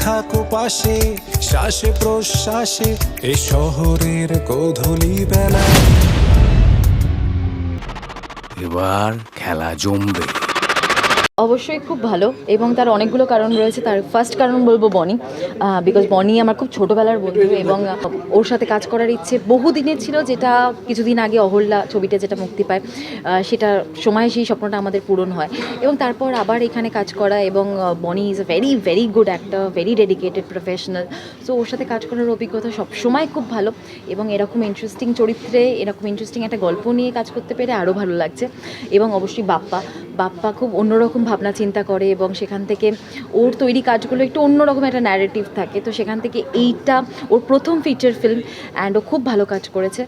থাকো পাশে শ্বাসে প্রশ্বাসে এ শহরের গোধূলি বেলা। এবার খেলা জমবে। অবশ্যই খুব ভালো এবং তার অনেকগুলো কারণ রয়েছে। তার ফার্স্ট কারণ বলব বনি বিকজ বনি আমার খুব ছোটোবেলার বন্ধু এবং ওর সাথে কাজ করার ইচ্ছে বহু দিনের ছিল, যেটা কিছুদিন আগে অহল্যা ছবিটা যেটা মুক্তি পায় সেটা সময় সেই স্বপ্নটা আমাদের পূরণ হয়। এবং তারপর আবার এখানে কাজ করা এবং Bonny is a very very good actor very dedicated professional so ওর সাথে কাজ করার অভিজ্ঞতা সবসময় খুব ভালো এবং এরকম ইন্টারেস্টিং চরিত্রে, এরকম ইন্টারেস্টিং একটা গল্প নিয়ে কাজ করতে পেরে আরও ভালো লাগছে। এবং অবশ্যই বাপ্পা বাপ্পা খুব অন্যরকম ভাবনা চিন্তা করে এবং সেখান থেকে ওর তৈরি কাজগুলো একটু অন্যরকম একটা ন্যারেটিভ থাকে। তো সেখান থেকে এইটা ওর প্রথম ফিচার ফিল্ম অ্যান্ড ও খুব ভালো কাজ করেছে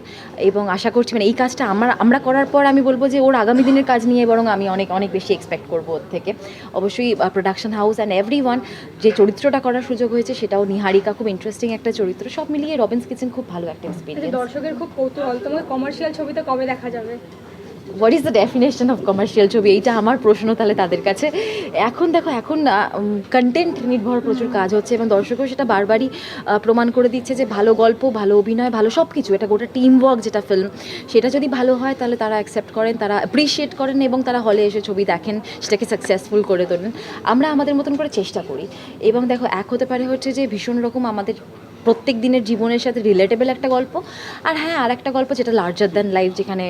এবং আশা করছি মানে এই কাজটা আমার আমরা করার পর আমি বলব যে ওর আগামী দিনের কাজ নিয়ে বরং আমি অনেক অনেক বেশি এক্সপেক্ট করব ওর থেকে। অবশ্যই production house and every one যে চরিত্রটা করার সুযোগ হয়েছে সেটাও নিহারিকা খুব ইন্টারেস্টিং একটা চরিত্র। সব মিলিয়ে রবিন্স কিচেন খুব ভালো একটা এক্সপিরিয়েন্স দর্শকের খুব কৌতূহল। তোমাকে কমার্শিয়াল ছবিতে কবে দেখা যাবে? What is the definition of commercial ছবি? এইটা আমার প্রশ্ন তাহলে তাদের কাছে। এখন দেখো, এখন কন্টেন্ট নির্ভর প্রচুর কাজ হচ্ছে এবং দর্শকও সেটা বারবারই প্রমাণ করে দিচ্ছে যে ভালো গল্প, ভালো অভিনয়, ভালো সব কিছু এটা গোটা টিম ওয়ার্ক যেটা ফিল্ম সেটা যদি ভালো হয় তাহলে তারা অ্যাকসেপ্ট করেন, তারা অ্যাপ্রিসিয়েট করেন এবং তারা হলে এসে ছবি দেখেন, সেটাকে সাকসেসফুল করে তোলেন। আমরা আমাদের মতন করে চেষ্টা করি। এবং দেখো, এক হতে পারে হচ্ছে যে ভীষণ রকম আমাদের প্রত্যেক দিনের জীবনের সাথে রিলেটেবল একটা গল্প। আর হ্যাঁ আর একটা গল্প যেটা লার্জার দ্যান লাইফ যেখানে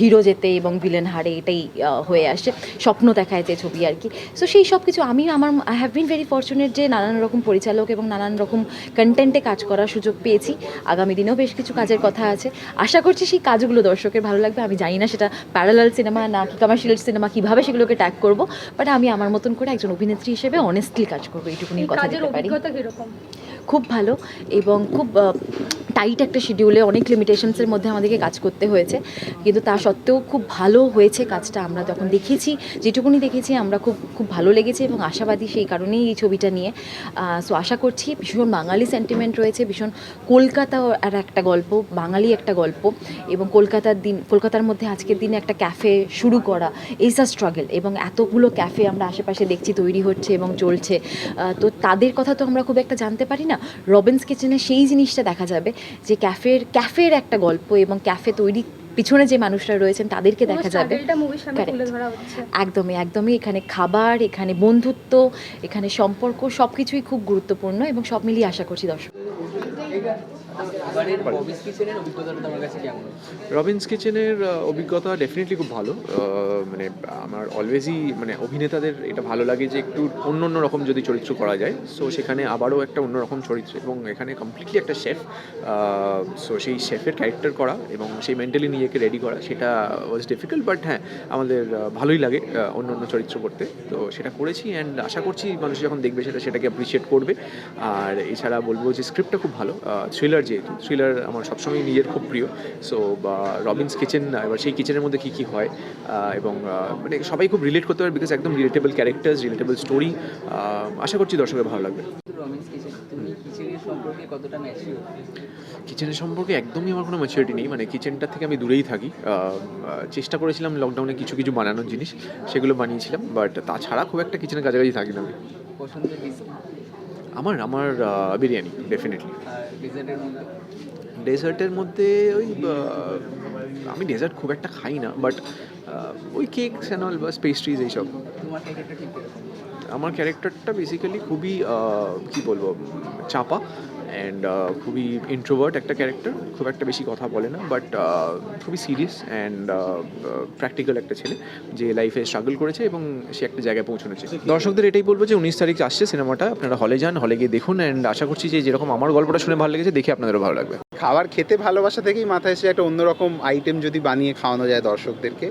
হিরো যেতে এবং ভিলেন হারে এটাই হয়ে আসে। স্বপ্ন দেখায় যে ছবি আর কি। সো সেই সব কিছু আমি আমার I have been very fortunate যে নানান রকম পরিচালক এবং নানান রকম কন্টেন্টে কাজ করার সুযোগ পেয়েছি। আগামী দিনেও বেশ কিছু কাজের কথা আছে। আশা করছি সেই কাজগুলো দর্শকের ভালো লাগবে। আমি জানি না সেটা প্যারালাল সিনেমা না কি কমার্শিয়াল সিনেমা কীভাবে সেগুলোকে ট্যাগ করব বাট আমি আমার মতন করে একজন অভিনেত্রী হিসেবে অনেস্টলি কাজ করব। এইটুকুনি এই কথা কাজের অভিজ্ঞতা কীরকম? খুব ভালো এবং খুব টাইট একটা শিডিউলে অনেক লিমিটেশনসের মধ্যে আমাদেরকে কাজ করতে হয়েছে। কিন্তু তা সত্ত্বেও খুব ভালো হয়েছে কাজটা। আমরা যখন দেখেছি, যেটুকুনি দেখেছি, আমরা খুব খুব ভালো লেগেছে এবং আশাবাদী সেই কারণেই এই ছবিটা নিয়ে। সো আশা করছি ভীষণ বাঙালি সেন্টিমেন্ট রয়েছে, ভীষণ কলকাতা আর একটা গল্প, বাঙালি একটা গল্প এবং কলকাতার দিন, কলকাতার মধ্যে আজকের দিনে একটা ক্যাফে শুরু করা ইজ আ স্ট্রাগল এবং এতগুলো ক্যাফে আমরা আশেপাশে দেখছি, তৈরি হচ্ছে এবং চলছে। তো তাদের কথা তো আমরা খুব একটা জানতে পারি না। রবিন্স কিচেনে সেই জিনিসটা দেখা যাবে যে ক্যাফের ক্যাফের একটা গল্প এবং ক্যাফে তৈরি পিছনে যে মানুষরা রয়েছেন তাদেরকে দেখা যাবে। একদমই একদমই। এখানে খাবার এখানে বন্ধুত্ব এখানে সম্পর্ক সব কিছুই খুব গুরুত্বপূর্ণ এবং সব মিলিয়ে আশা করছি দর্শক রবিন্স কিচেনের অভিজ্ঞতা ডেফিনেটলি খুব ভালো। মানে আমার অলওয়েজই মানে অভিনেতাদের এটা ভালো লাগে যে একটু অন্য অন্য রকম যদি চরিত্র করা যায় সো সেখানে আবারও একটা অন্য রকম চরিত্র এবং এখানে কমপ্লিটলি একটা শেফ সো সেই শেফের ক্যারেক্টার করা এবং সেই মেন্টালি নিজেকে রেডি করা সেটা ওয়াজ ডিফিকাল্ট বাট হ্যাঁ আমাদের ভালোই লাগে অন্য অন্য চরিত্র করতে। তো সেটা করেছি অ্যান্ড আশা করছি মানুষ যখন দেখবে সেটা সেটাকে অ্যাপ্রিসিয়েট করবে। আর এছাড়া বলব যে স্ক্রিপ্টটা খুব ভালো। থ্রিলার যেহেতু থ্রিলার আমার সবসময় নিজের খুব প্রিয়। সো বা রবিন্স কিচেন এবার সেই কিচেনের মধ্যে কী কী হয় এবং মানে সবাই খুব রিলেট করতে পারে বিকজ একদম রিলেটেবল ক্যারেক্টার্স রিলেটেবল স্টোরি আশা করছি দর্শকের ভালো লাগবে। রবিন্স কিচেন তুমি কিচেনের সম্পর্কে একদমই আমার কোনো ম্যাচুরিটি নেই মানে কিচেনটা থেকে আমি দূরেই থাকি। চেষ্টা করেছিলাম লকডাউনে কিছু কিছু বানানোর জিনিস সেগুলো বানিয়েছিলাম বাট তাছাড়া খুব একটা কিচেনের কাছাকাছি থাকি না আমি। পছন্দের আমার আমার বিরিয়ানি ডেফিনেটলি ডেজার্টের মধ্যে? ওই আমি ডেজার্ট খুব একটা খাই না বাট ওই কেক স্যানল অল বাস পেস্ট্রিজ এইসব। আমার ক্যারেক্টারটা বেসিক্যালি খুবই কি বলব চাপা। অ্যান্ড খুবই ইন্ট্রোভার্ট একটা ক্যারেক্টার খুব একটা বেশি কথা বলে না বাট খুবই সিরিয়াস অ্যান্ড প্র্যাকটিক্যাল একটা ছেলে যে লাইফে স্ট্রাগল করেছে এবং সে একটা জায়গায় পৌঁছানোছে দর্শকদের এটাই বলব যে উনিশ তারিখ আসছে সিনেমাটা আপনারা হলে যান হলে গিয়ে দেখুন অ্যান্ড আশা করছি যে যেরকম আমার গল্পটা শুনে ভালো লেগেছে দেখে আপনাদেরও ভালো লাগবে। খাবার খেতে ভালোবাসা থেকেই মাথায় এসে একটা অন্যরকম আইটেম যদি বানিয়ে খাওয়ানো যায় দর্শকদেরকে।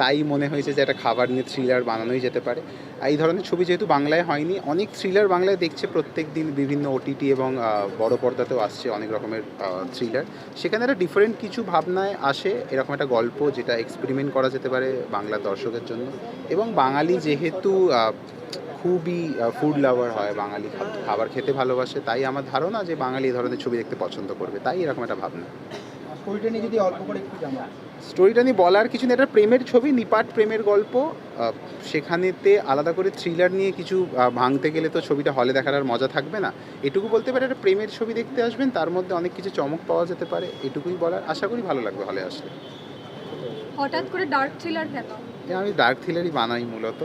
তাই মনে হয়েছে যে একটা খাবার নিয়ে থ্রিলার বানানোই যেতে পারে। এই ধরনের ছবি যেহেতু বাংলায় হয়নি, অনেক থ্রিলার বাংলায় দেখছে প্রত্যেক দিন বিভিন্ন ওটিটি এবং বড় পর্দাতেও আসছে অনেক রকমের থ্রিলার সেখানে একটা ডিফারেন্ট কিছু ভাবনায় আসে, এরকম একটা গল্প যেটা এক্সপেরিমেন্ট করা যেতে পারে বাংলার দর্শকের জন্য। এবং বাঙালি যেহেতু খুবই ফুড লাভার হয়, বাঙালি খাবার খেতে ভালোবাসে, তাই আমার ধারণা যে বাঙালি এই ধরনের ছবি দেখতে পছন্দ করবে, তাই এরকম একটা ভাবনা। স্টোরিটা নিয়ে যদি অল্প করে একটু জানো স্টোরিটা নিয়ে বলার কিছু নেই। এটা প্রেমের ছবি নিপাট প্রেমের গল্প। সেখানেতে আলাদা করে থ্রিলার নিয়ে কিছু ভাঙতে গেলে তো ছবিটা হলে দেখার আর মজা থাকবে না। এটুকু বলতে পারে একটা প্রেমের ছবি দেখতে আসবেন তার মধ্যে অনেক কিছু চমক পাওয়া যেতে পারে। এটুকুই বলার। আশা করি ভালো লাগবে হলে আসলে। হঠাৎ করে ডার্ক থ্রিলার কেন? আমি ডার্ক থ্রিলারই বানাই মূলত।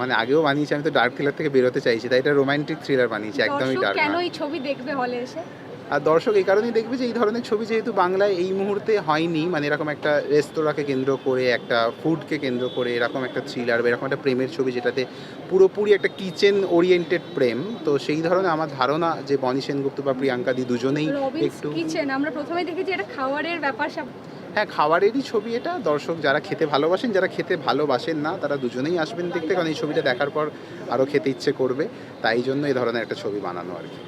মানে আগেও বানিয়েছি আমি তো ডার্ক থ্রিলার থেকে বেরোতে চাইছি তাই এটা রোমান্টিক থ্রিলার বানিয়েছি একদমই ডার্ক কেন এই ছবি দেখবে হলে এসে? আর দর্শক এই কারণেই দেখবে যে এই ধরনের ছবি যেহেতু বাংলায় এই মুহূর্তে হয়নি মানে এরকম একটা রেস্তোরাঁকে কেন্দ্র করে একটা ফুডকে কেন্দ্র করে এরকম একটা থ্রিলার বা এরকম একটা প্রেমের ছবি যেটাতে পুরোপুরি একটা কিচেন ওরিয়েন্টেড প্রেম তো সেই ধরনের আমার ধারণা যে বনি সেনগুপ্ত বা প্রিয়াঙ্কা দি দুজনেই একটু কিচেন আমরা প্রথমেই দেখেছি এটা খাবারের ব্যাপার হ্যাঁ খাবারেরই ছবি এটা দর্শক যারা খেতে ভালোবাসেন যারা খেতে ভালোবাসেন না তারা দুজনেই আসবেন দেখতে কারণ এই ছবিটা দেখার পর আরও খেতে ইচ্ছে করবে তাই জন্য এই ধরনের একটা ছবি বানানো আর কি।